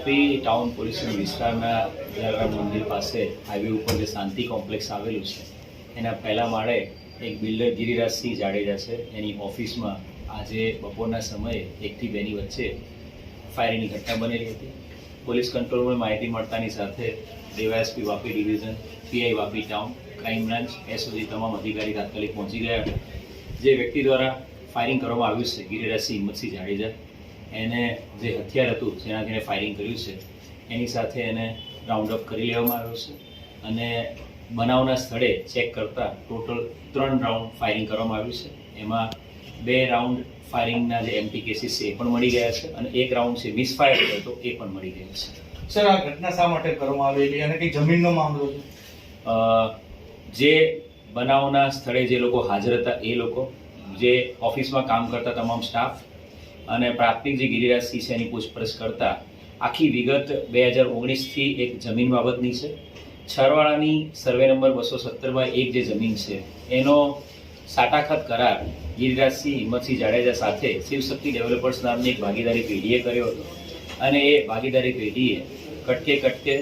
Vapi town પોલીસના વિસ્તારના જલારામ મંદિર પાસે હાઈવે ઉપર જે શાંતિ કોમ્પ્લેક્સ આવેલું છે, એના પહેલા માળે એક બિલ્ડર ગિરિરાજસિંહ જાડેજા છે. એની ઓફિસમાં આજે બપોરના સમયે એકથી બેની વચ્ચે ફાયરિંગની ઘટના બનેલી હતી. પોલીસ કંટ્રોલમાં માહિતી મળતાની સાથે DYSP Vapi division PI Vapi town crime branch એ સુધી તમામ અધિકારી તાત્કાલિક પહોંચી ગયા. જે વ્યક્તિ દ્વારા ફાયરિંગ કરવામાં આવ્યું છે ગિરિરાજસિંહ હિંમતસિંહ જાડેજા. એને જે હથિયાર હતું જેનાથી એને ફાયરિંગ કર્યું છે એની સાથે એને રાઉન્ડ અપ કરી લેવામાં આવ્યો છે. અને બનાવના સ્થળે ચેક કરતાં ટોટલ ત્રણ રાઉન્ડ ફાયરિંગ કરવામાં આવ્યું છે. એમાં બે રાઉન્ડ ફાયરિંગના જે એમપી કેસીસ છે એ પણ મળી ગયા છે અને એક રાઉન્ડ છે મિસફાયર થયો હતો એ પણ મળી ગયો છે. સર આ ઘટના શા માટે કરવામાં આવેલી અને કઈ જમીનનો મામલો છે? જે બનાવના સ્થળે જે લોકો હાજર હતા એ લોકો જે ઓફિસમાં કામ કરતા તમામ સ્ટાફ અને પ્રાથમિક જે ગિરિરાજસિંહ છે એની પૂછપરછ કરતા આખી વિગત બે હજાર ઓગણીસથી એક જમીન બાબતની છે. છરવાળાની સર્વે નંબર બસો સત્તરમાં એક જે જમીન છે, એનો સાટાખત કરાર ગિરિરાજસિંહ હિંમતસિંહ જાડેજા સાથે શિવશક્તિ ડેવલપર્સ નામની એક ભાગીદારી પેઢીએ કર્યો હતો. અને એ ભાગીદારી પેઢીએ કટકે કટકે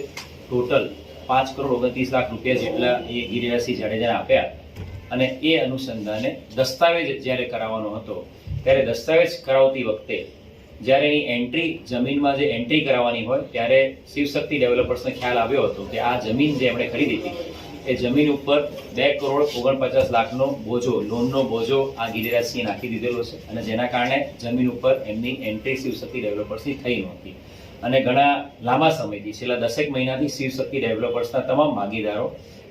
ટોટલ પાંચ કરોડ ઓગણત્રીસ લાખ રૂપિયા જેટલા એ ગિરિરાજસિંહ જાડેજાને આપ્યા. અને એ અનુસંધાને દસ્તાવેજ જ્યારે કરાવવાનો હતો ત્યારે દસ્તાવેજ કરાવતી વખતે જ્યારે એની એન્ટ્રી જમીનમાં જે એન્ટ્રી કરાવવાની હોય, ત્યારે શિવશક્તિ ડેવલપર્સને ખ્યાલ આવ્યો હતો કે આ જમીન જે એમણે ખરીદી હતી, એ જમીન ઉપર બે કરોડ ઓગણપચાસ લાખનો બોજો, લોનનો બોજો આ ગિરિરાજસિંહે નાખી દીધેલો છે અને જેના કારણે જમીન ઉપર એમની એન્ટ્રી શિવશક્તિ ડેવલપર્સની થઈ નહોતી. અને ઘણા લાંબા સમયથી, છેલ્લા દસેક મહિનાથી શિવશક્તિ ડેવલપર્સના તમામ ભાગીદારો,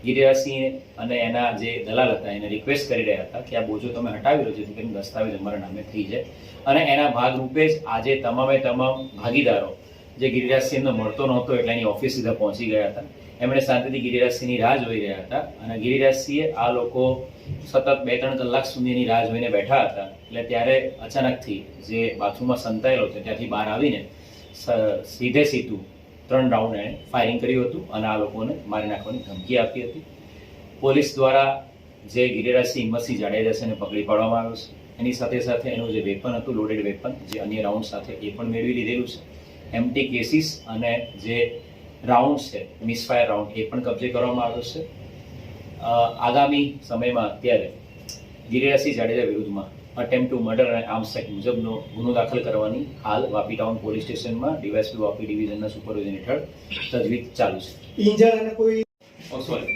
ગિરિરાજસિંહ અને એના જે દલાલ હતા, એને રિક્વેસ્ટ કરી રહ્યા હતા કે આ બોજો તમે હટાવી લો, જેથી કરીને દસ્તાવેજ અમારા નામે થઈ જાય. અને એના ભાગરૂપે જ આજે તમામે તમામ ભાગીદારો, જે ગિરિરાજસિંહનો મળતો નહોતો એટલે એની ઓફિસ સીધા પહોંચી ગયા હતા. એમણે શાંતિથી ગિરિરાજસિંહની રાહ જોઈ રહ્યા હતા અને ગિરિરાજસિંહે આ લોકો સતત બે ત્રણ કલાક સુધીની રાહ જોઈને બેઠા હતા. એટલે ત્યારે અચાનકથી જે બાથરૂમમાં સંતાયેલો છે, ત્યાંથી બહાર આવીને સીધે સીધું ત્રણ રાઉન્ડ એણે ફાયરિંગ કર્યું હતું અને આ લોકોને મારી નાખવાની ધમકી આપી હતી. પોલીસ દ્વારા જે ગિરિરાજસિંહ હિંમતસિંહ જાડેજા છે એને પકડી પાડવામાં આવ્યો છે. એની સાથે સાથે એનું જે વેપન હતું લોડેડ વેપન જે અન્ય રાઉન્ડ સાથે એ પણ મેળવી લીધેલું છે. એમટી કેસીસ અને જે રાઉન્ડ છે મિસફાયર રાઉન્ડ એ પણ કબજે કરવામાં આવ્યો છે. આગામી સમયમાં અત્યારે ગિરિરાજસિંહ જાડેજા વિરુદ્ધમાં અટેમ્પ ટુ મર્ડર અને આર્મ્સ એક્ટ મુજબનો ગુનો દાખલ કરવાની હાલ વાપી ટાઉન પોલીસ સ્ટેશનમાં ડીવાયસપી વાપી ડિવિઝનના સુપરવિઝન હેઠળ તજવીજ ચાલુ છે. ઇન્જર અને કોઈ ઓ સોરી